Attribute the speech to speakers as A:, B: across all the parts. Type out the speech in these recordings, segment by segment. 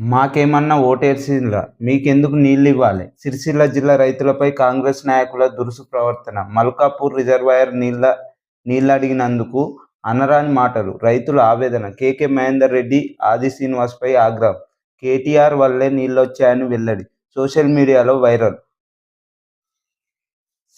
A: మాకేమన్నా ఓటేసిండ్రా? మీకెందుకు నీళ్ళు ఇవ్వాలి సిరిసిల్ల జిల్లా రైతులపై కాంగ్రెస్ నాయకుల దురుసు ప్రవర్తన. మల్కాపూర్ రిజర్వాయర్ నీళ్ళ అడిగినందుకు అనరాని మాటలు రైతుల ఆవేదన. కేకే మహేందర్ రెడ్డి ఆది శ్రీనివాస్పై ఆగ్రహం. కేటీఆర్ వల్లే నీళ్ళొచ్చాయని వెల్లడి. సోషల్ మీడియాలో వైరల్.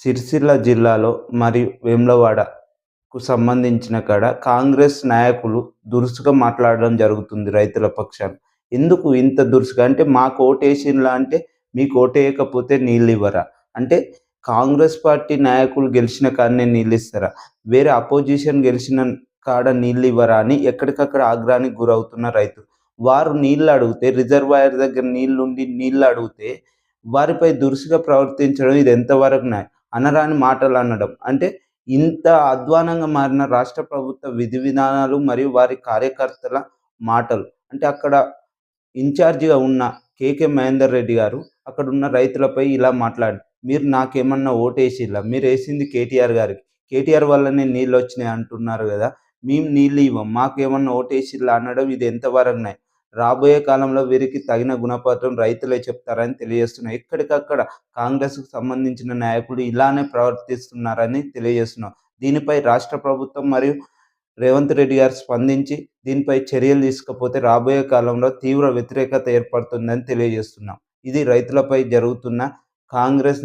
A: సిరిసిల్ల జిల్లాలో మరియు వేములవాడకు సంబంధించిన కాడ కాంగ్రెస్ నాయకులు దురుసుగా మాట్లాడడం జరుగుతుంది రైతుల పక్షాన. ఎందుకు ఇంత దురుసుగా? అంటే మాకు ఓటేసిండ్లా అంటే మీకు ఓటేయకపోతే నీళ్ళు ఇవ్వరా అంటే కాంగ్రెస్ పార్టీ నాయకులు గెలిచిన కాడనే నీళ్ళు ఇస్తారా వేరే అపోజిషన్ గెలిచిన కాడ నీళ్ళు ఇవ్వరా అని ఎక్కడికక్కడ ఆగ్రహానికి గురవుతున్న రైతులు. వారు నీళ్ళు అడిగితే రిజర్వాయర్ దగ్గర నీళ్ళు ఉండి నీళ్ళు అడిగితే వారిపై దురుసుగా ప్రవర్తించడం ఇది ఎంతవరకు న్యాయం? అనరాని మాటలు అనడం. అంటే ఇంత అధ్వానంగా మారిన రాష్ట్ర ప్రభుత్వ విధి విధానాలు మరియు వారి కార్యకర్తల మాటలు. అంటే అక్కడ ఇన్ఛార్జిగా ఉన్న కేకే మహేందర్ రెడ్డి గారు అక్కడ ఉన్న రైతులపై ఇలా మాట్లాడి మీరు నాకేమన్నా ఓటేసిలా మీరు వేసింది కేటీఆర్ గారికి. కేటీఆర్ వల్లనే నీళ్ళు వచ్చినాయి అంటున్నారు కదా మేము నీళ్ళు ఇవ్వం. మాకేమన్నా ఓటేసిల్లా అనడం ఇది ఎంతవరకు న్యాయం? రాబోయే కాలంలో వీరికి తగిన గుణపాఠం రైతులే చెప్తారని తెలియజేస్తున్నాం. ఎక్కడికక్కడ కాంగ్రెస్కు సంబంధించిన నాయకులు ఇలానే ప్రవర్తిస్తున్నారని తెలియజేస్తున్నాం. దీనిపై రాష్ట్ర ప్రభుత్వం మరియు రేవంత్ రెడ్డి గారు స్పందించి దీనిపై చర్యలు తీసుకపోతే రాబోయే కాలంలో తీవ్ర వ్యతిరేకత ఏర్పడుతుందని తెలియజేస్తున్నాం. ఇది రైతులపై జరుగుతున్న కాంగ్రెస్